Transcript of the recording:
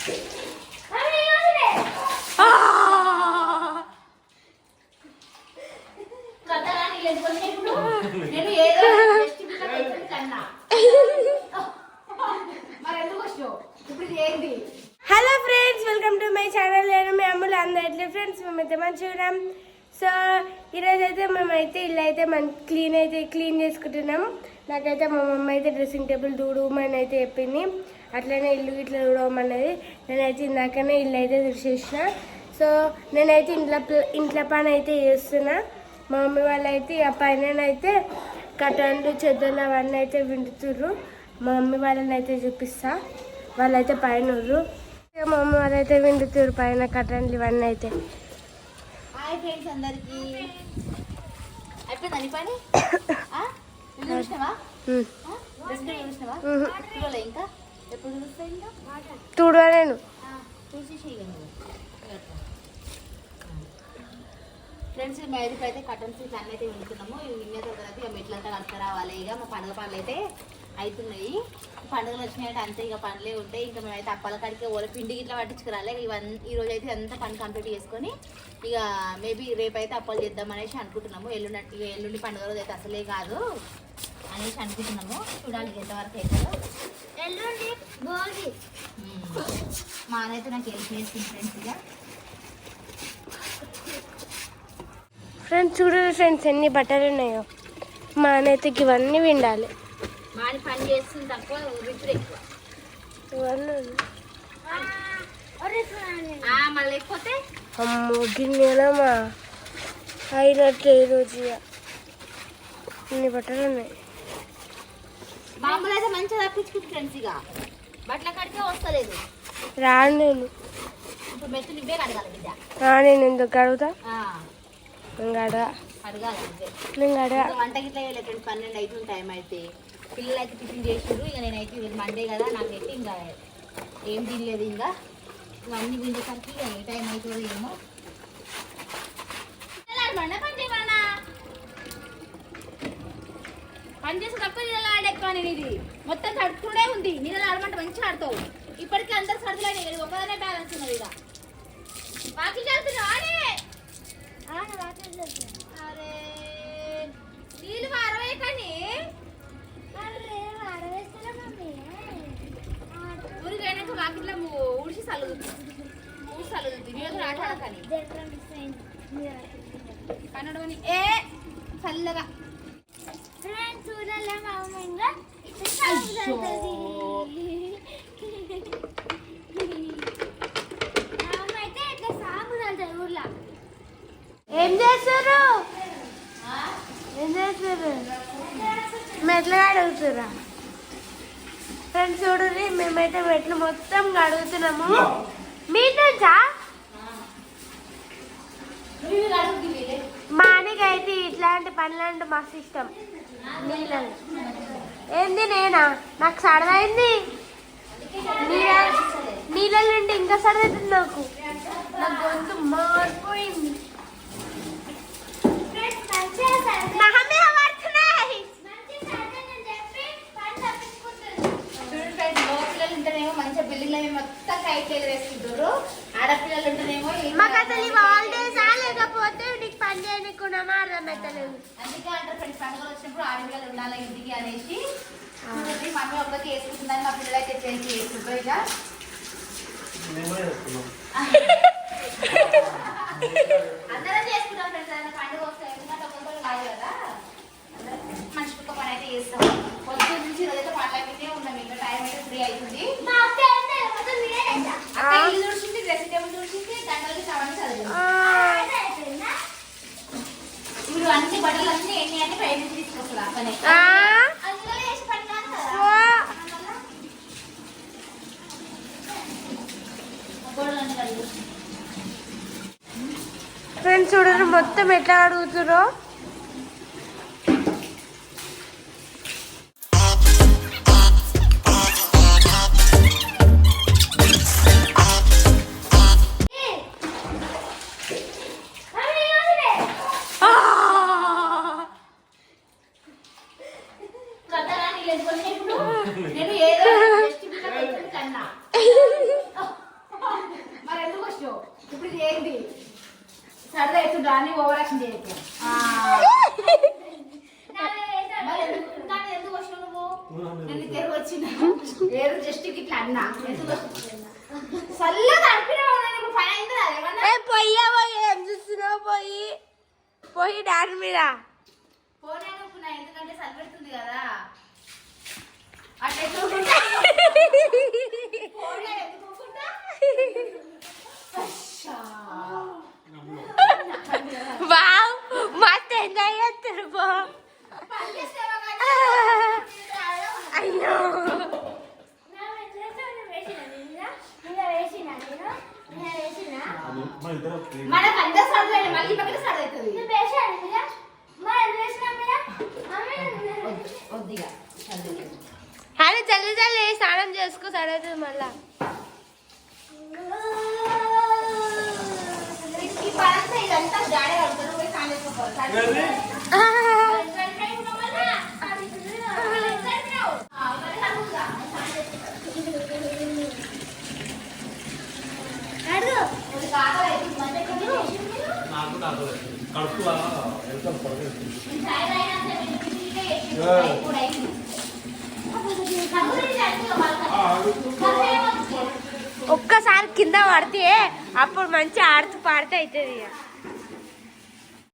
Hello friends welcome to my channel నేను మీ అమ్ములు అందరిట్లే friends మేమైతే మంచిగా ఉన్నాం. సో ఈరోజైతే మేమైతే ఇల్లు అయితే మన క్లీన్ అయితే క్లీన్ చేసుకుంటున్నాం. నాకైతే మా మమ్మీ అయితే డ్రెస్సింగ్ టేబుల్ దూడమని అయితే చెప్పింది. అట్లనే ఇల్లు ఇట్లా దూడమన్నది నేనైతే ఇందాకనే ఇల్లు అయితే తుడిచేసిన సో నేనైతే ఇంట్లో ఇంట్లో పని అయితే చేస్తున్నా. మా మమ్మీ వాళ్ళు అయితే ఆ పైన అయితే కటన్లు చెద్దలు అవన్నీ అయితే వింటుతుర్రు మా మమ్మీ వాళ్ళని అయితే చూపిస్తా. వాళ్ళైతే పైన ఉర్రు మా మమ్మీ వాళ్ళైతే వింటుతుర్రు పైన కటన్లు ఇవన్నీ అయితే. హాయ్ ఫ్రెండ్స్ అందరికి. అయిపోయిందా నీ పని? చూడవా నేను? ఫ్రెండ్స్ మేరకు అయితే కటన్స్ ఇట్లా అన్నీ అయితే వింటున్నాము ఇవి విన్న తర్వాత ఇక మెట్లంతా కడతా రావాలి. ఇక మా పండుగ పనులు అయితే అవుతున్నాయి. పండుగలు వచ్చినాయంటే అంతే ఇక పనులే ఉంటాయి. ఇంకా మేమైతే అప్పాల కాడికి ఓల పిండి ఇట్లా పట్టించుకురాలి. ఇవన్నీ ఈ రోజు అయితే అంతా పని కంప్లీట్ చేసుకొని ఇక మేబీ రేపు అయితే అప్పాలు చేద్దాం అనేసి అనుకుంటున్నాము. ఎల్లుండి ఎల్లుండి పండుగ రోజు అయితే అసలే కాదు. అనేసి అనుకుంటున్నాము. చూడాలి ఎంతవరకు అవుతుందో. ఎల్లుండి అన్నైతే నాకు హెల్ప్ చేస్తుంది ఫ్రెండ్స్ ఇక ఫ్రెండ్స్ చూడండి ఫ్రెండ్స్ ఎన్ని బట్టలు ఉన్నాయో. మా అన్నయ్యకి ఇవన్నీ విండాలి. పని చేస్తుంది తక్కువ ఎక్కువ. మళ్ళీ లేకపోతే? అమ్మో గిన్నెలమ్మా అయినట్టు ఈరోజు ఇక ఇన్ని బట్టలు ఉన్నాయి. అయితే మంచిగా తప్పించుకుంటు ఫ్రెండ్స్ ఇక. బట్టల కాడికే వస్తలేదు. రాను నేను. ఇప్పుడు మెత్తు నువ్వే కడగాలి బిడ్డ. నేను ఎందుకు అడుగుతా ఆ, నేను కడగాలి వంట గిట్ల వేయలేదు పన్నెండు అవుతుంది టైం అయితే. పిల్లలు అయితే టిఫిన్ చేసిండ్రు ఇక నేనైతే మండే కదా నాకైతే ఇంకా ఏం తినలేదు ఇంకా. ఇవన్నీ ఇక ఏ టైం అవుతుందో ఏమో. పని చేయమన్నా పని చేసే తక్కువ నీళ్ళ ఆడెక్కువ నేను ఇది. మొత్తం తడుపుకుండే ఉంది. నీళ్ళ ఆడమంటే మంచిగా ఆడతావు. ఇప్పటికీ అందరు సర్దులైనాయి కదా ఒకదానే బ్యాలెన్స్ ఉన్నది ఇక. వాకింగ్ చేస్తున్నావు అరే. నీళ్ళు అరవై కానీ ఊరికి అయినాక వాకిట్లో ఊడిసి చల్లుతుంది ఊడి చల్లుతుంది నీళ్ళు ఆట ఆడకని కన్నడని ఏ! చల్లగా ఏం చేస్తారు ఏం చేస్తారు మెట్లు అడుగుతురా ఫ్రెండ్స్ చూడండి మేమైతే మెట్లు మొత్తం కడుగుతున్నాము. మీ నుంచా? నీళ్ళు మా అయితే ఇట్లాంటి పనులు అంటే మస్తు ఇష్టం. నీళ్ళని. ఏంది నేనా? నాకు సరదైంది నీళ్ళ నీళ్ళ నుండి ఇంకా సరదవుతుంది నాకు. నా గొంతు మారిపోయింది మొహం మీద పడుతున్నాయి. చూడండి ఫ్రెండ్స్ మగ పిల్లలు ఉంటేనేమో మంచిగా బిల్డింగ్లో మొత్తం కైట్ ఎగరేసుకుంటారు ఆడపిల్లలు ఉంటేనేమో మాకు అసలు హాలిడేసా లేకపోతే నీకు పని చేయకుండా అర్థమవుతలేదు అందుకే అంటారు ఫ్రెండ్స్ పండుగలు వచ్చినప్పుడు ఆడపిల్లలు ఉండాలి ఇంటికి అనేసి. మమ్మీ ఒక్కకి వేసుకుంటుందని మా పిల్లలు అయితే చేసి వేసుకుంటారు ఇక అందరం చేసుకుంటాం ఫ్రెండ్స్. పండుగ వస్తాయి ఎందుకంటే ఒక్కొక్కరు కాదు కదా అందరం మనిషి ఒక్క పని అయితే చేస్తాం పొద్దున్న నుంచి రోజైతే పనులైతే ఉన్నాం ఇంకా టైం అయితే ఫ్రీ అవుతుంది అక్క ఇల్లు చూసింది డ్రెస్సింగ్ టేబుల్ చూసింది దండలకి సవరణ చదివింది ఇప్పుడు అన్ని బట్టలు అన్ని ఎన్ని అన్ని బయట తీసుకొస్తారు అక్కనే ఆ? అందులో వేసి పట్టినాను కదా ఓ. గోడలన్నీ కడుగు ఫ్రెండ్స్ చూడండి మొత్తం ఎట్లా అడుగుతురో వచ్చినావు నువ్వు నేను తెరుగు వచ్చిన. ఏదో జస్ట్ ఇట్లా అన్నా. నేను ఇప్పుడు పని అయిందా? ఏమన్నా? ఏ పొయ్యా పోయి. ఏం చూస్తున్నావు పోయి? పోయి దాని మీద. ఫోన్ అనుకున్నా ఎందుకంటే సరిపెడుతుంది కదా. అట్లా ఎట్లా ఊరుకుంటా? ఫోన్ ఎందుకు ఊరుకుంటా? అచ్చా. వావ్ మస్తు ఎంజాయ్ చేస్తారు బా మనకు అందరు సర్దు మళ్ళీ పక్కన సర్దు అవుతుంది వద్దిగా సర్దు అరే జల్దీ జల్దీ స్నానం చేసుకో సరే మళ్ళా ఈ పనంతా ఇదంతా జాడే కడుతుంది పోయి స్నానం చేసుకోవాలి కడుపు వెళ్తాం పడుతుంది ఒక్కసారి కింద పడితే అప్పుడు మంచి ఆడుతూ పాడితే అవుతుంది ఇక